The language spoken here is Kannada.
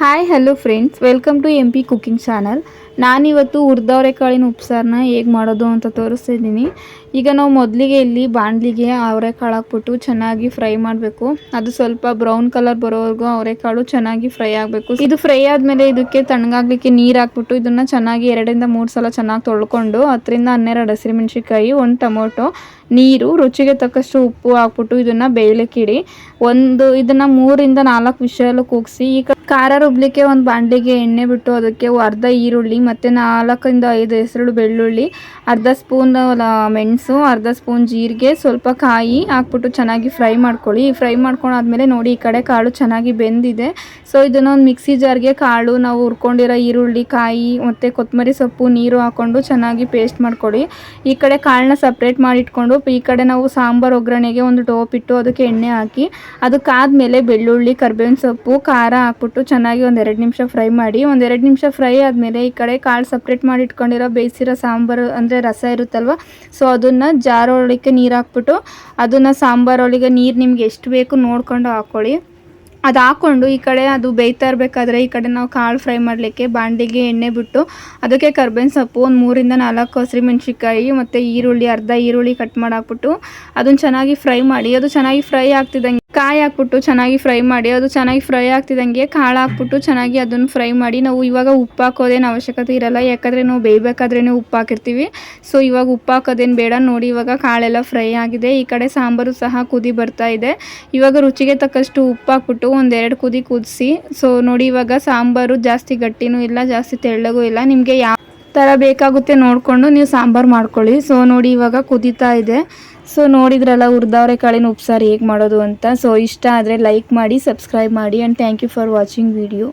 hi hello friends welcome to M P cooking channel ನಾನಿವತ್ತು ಹುರಿದವರೆಕಾಳಿನ ಉಪ್ಸಾರನ್ನ ಹೇಗೆ ಮಾಡೋದು ಅಂತ ತೋರಿಸ್ತಿದ್ದೀನಿ. ಈಗ ನಾವು ಮೊದಲಿಗೆ ಇಲ್ಲಿ ಬಾಣಲಿಗೆ ಅವರೆಕಾಳು ಹಾಕ್ಬಿಟ್ಟು ಚೆನ್ನಾಗಿ ಫ್ರೈ ಮಾಡಬೇಕು. ಅದು ಸ್ವಲ್ಪ ಬ್ರೌನ್ ಕಲರ್ ಬರೋವರೆಗೂ ಅವರೆಕಾಳು ಚೆನ್ನಾಗಿ ಫ್ರೈ ಆಗಬೇಕು. ಇದು ಫ್ರೈ ಆದಮೇಲೆ ಇದಕ್ಕೆ ತಣ್ಣಗಾಗಲಿಕ್ಕೆ ನೀರು ಹಾಕ್ಬಿಟ್ಟು ಇದನ್ನು ಚೆನ್ನಾಗಿ ಎರಡರಿಂದ ಮೂರು ಸಲ ಚೆನ್ನಾಗಿ ತೊಳ್ಕೊಂಡು ಹತ್ತರಿಂದ ಹನ್ನೆರಡು ಹಸಿರುಮೆಣ್ಸಿಕಾಯಿ ಒಂದು ಟೊಮೊಟೊ, ನೀರು, ರುಚಿಗೆ ತಕ್ಕಷ್ಟು ಉಪ್ಪು ಹಾಕ್ಬಿಟ್ಟು ಇದನ್ನು ಬೇಯಲಿಕ್ಕಿಡಿ. ಒಂದು ಇದನ್ನು ಮೂರಿಂದ ನಾಲ್ಕು ವಿಷಯಲ್ಲೂ ಕೂಗಿಸಿ ಈ ಕಡೆ ಖಾರ ರುಬ್ಲಿಕ್ಕೆ ಒಂದು ಬಾಣಲಿಗೆ ಎಣ್ಣೆ ಬಿಟ್ಟು ಅದಕ್ಕೆ ಅರ್ಧ ಈರುಳ್ಳಿ ಮತ್ತು ನಾಲ್ಕರಿಂದ ಐದು ಹೆಸರು ಬೆಳ್ಳುಳ್ಳಿ, ಅರ್ಧ ಸ್ಪೂನ್ ಮೆಣಸು, ಅರ್ಧ ಸ್ಪೂನ್ ಜೀರಿಗೆ, ಸ್ವಲ್ಪ ಕಾಯಿ ಹಾಕ್ಬಿಟ್ಟು ಚೆನ್ನಾಗಿ ಫ್ರೈ ಮಾಡ್ಕೊಳ್ಳಿ. ಫ್ರೈ ಮಾಡ್ಕೊಂಡಾದ್ಮೇಲೆ ನೋಡಿ ಈ ಕಡೆ ಕಾಳು ಚೆನ್ನಾಗಿ ಬೆಂದಿದೆ. ಸೊ ಇದನ್ನು ಒಂದು ಮಿಕ್ಸಿ ಜಾರ್ಗೆ ಕಾಳು, ನಾವು ಹುರ್ಕೊಂಡಿರೋ ಈರುಳ್ಳಿ, ಕಾಯಿ, ಮತ್ತು ಕೊತ್ತಂಬರಿ ಸೊಪ್ಪು, ನೀರು ಹಾಕ್ಕೊಂಡು ಚೆನ್ನಾಗಿ ಪೇಸ್ಟ್ ಮಾಡ್ಕೊಳ್ಳಿ. ಈ ಕಡೆ ಕಾಳನ್ನ ಸಪ್ರೇಟ್ ಮಾಡಿಟ್ಕೊಂಡು, ಈ ಕಡೆ ನಾವು ಸಾಂಬಾರು ಒಗ್ಗರಣೆಗೆ ಒಂದು ಟೋಪ್ ಇಟ್ಟು ಅದಕ್ಕೆ ಎಣ್ಣೆ ಹಾಕಿ, ಅದಕ್ಕಾದಮೇಲೆ ಬೆಳ್ಳುಳ್ಳಿ, ಕರ್ಬೇವಿನ ಸೊಪ್ಪು, ಖಾರ ಹಾಕ್ಬಿಟ್ಟು ಚೆನ್ನಾಗಿ ಒಂದು ಎರಡು ನಿಮಿಷ ಫ್ರೈ ಮಾಡಿ ಒಂದೆರಡು ನಿಮಿಷ ಫ್ರೈ ಆದಮೇಲೆ ಈ ಕಡೆ ಕಾಳು ಸಪ್ರೇಟ್ ಮಾಡಿ ಇಟ್ಕೊಂಡಿರೋ ಬೇಯಿಸಿರೋ ಸಾಂಬಾರು ಅಂದರೆ ರಸ ಇರುತ್ತಲ್ವ? ಸೊ ಅದನ್ನು ಜಾರೊಳಕ್ಕೆ ನೀರು ಹಾಕ್ಬಿಟ್ಟು ಅದನ್ನು ಸಾಂಬಾರೊಳಗೆ ನೀರು ನಿಮ್ಗೆ ಎಷ್ಟು ಬೇಕು ನೋಡ್ಕೊಂಡು ಹಾಕ್ಕೊಳ್ಳಿ ಅದು ಹಾಕ್ಕೊಂಡು ಈ ಕಡೆ ಅದು ಬೇಯ್ತಾ ಇರಬೇಕಾದ್ರೆ ಈ ಕಡೆ ನಾವು ಕಾಳು ಫ್ರೈ ಮಾಡಲಿಕ್ಕೆ ಬಾಂಡಿಗೆ ಎಣ್ಣೆ ಬಿಟ್ಟು ಅದಕ್ಕೆ ಕರ್ಬೇವಿನ ಸೊಪ್ಪು ಒಂದು ಮೂರಿಂದ ನಾಲ್ಕು ಹಸಿರು ಮೆಣಸಿಕಾಯಿ ಮತ್ತು ಈರುಳ್ಳಿ, ಅರ್ಧ ಈರುಳ್ಳಿ ಕಟ್ ಮಾಡಿ ಹಾಕ್ಬಿಟ್ಟು ಅದನ್ನು ಚೆನ್ನಾಗಿ ಫ್ರೈ ಮಾಡಿ. ಅದು ಚೆನ್ನಾಗಿ ಫ್ರೈ ಆಗ್ತಿದ್ದಂಗೆ ಕಾಯಿ ಹಾಕ್ಬಿಟ್ಟು ಚೆನ್ನಾಗಿ ಫ್ರೈ ಮಾಡಿ, ಅದು ಚೆನ್ನಾಗಿ ಫ್ರೈ ಆಗ್ತಿದ್ದಂಗೆ ಕಾಳು ಹಾಕ್ಬಿಟ್ಟು ಚೆನ್ನಾಗಿ ಅದನ್ನು ಫ್ರೈ ಮಾಡಿ, ನಾವು ಇವಾಗ ಉಪ್ಪು ಹಾಕೋದೇನು ಅವಶ್ಯಕತೆ ಇರಲ್ಲ, ಯಾಕಂದರೆ ನಾವು ಬೇಯಬೇಕಾದ್ರೇ ಉಪ್ಪು ಹಾಕಿರ್ತೀವಿ. ಸೊ ಇವಾಗ ಉಪ್ಪು ಹಾಕೋದೇನು ಬೇಡ, ನೋಡಿ ಇವಾಗ ಕಾಳೆಲ್ಲ ಫ್ರೈ ಆಗಿದೆ, ಈ ಕಡೆ ಸಾಂಬಾರು ಸಹ ಕುದಿ ಬರ್ತಾ ಇದೆ. ಇವಾಗ ರುಚಿಗೆ ತಕ್ಕಷ್ಟು ಉಪ್ಪು ಹಾಕ್ಬಿಟ್ಟು ಒಂದೆರಡು ಕುದಿ ಕುದಿಸಿ ಸೊ ನೋಡಿ ಇವಾಗ ಸಾಂಬಾರು ಜಾಸ್ತಿ ಗಟ್ಟಿನೂ ಇಲ್ಲ, ಜಾಸ್ತಿ ತೆಳ್ಳಗೂ ಇಲ್ಲ, ನಿಮಗೆ ಯಾವ ಥರ ಬೇಕಾಗುತ್ತೆ ನೋಡಿಕೊಂಡು ನೀವು ಸಾಂಬಾರು ಮಾಡ್ಕೊಳ್ಳಿ. ಸೊ ನೋಡಿ ಇವಾಗ ಕುದೀತಾ ಇದೆ. ಸೊ ನೋಡಿದ್ರಲ್ಲ ಹುರಿದವರೆ ಕಾಳಿನ ಉಪ್ಸಾರು ಹೇಗೆ ಮಾಡೋದು ಅಂತ. ಸೊ ಇಷ್ಟ ಆದರೆ ಲೈಕ್ ಮಾಡಿ ಸಬ್ಸ್ಕ್ರೈಬ್ ಮಾಡಿ and thank you for watching video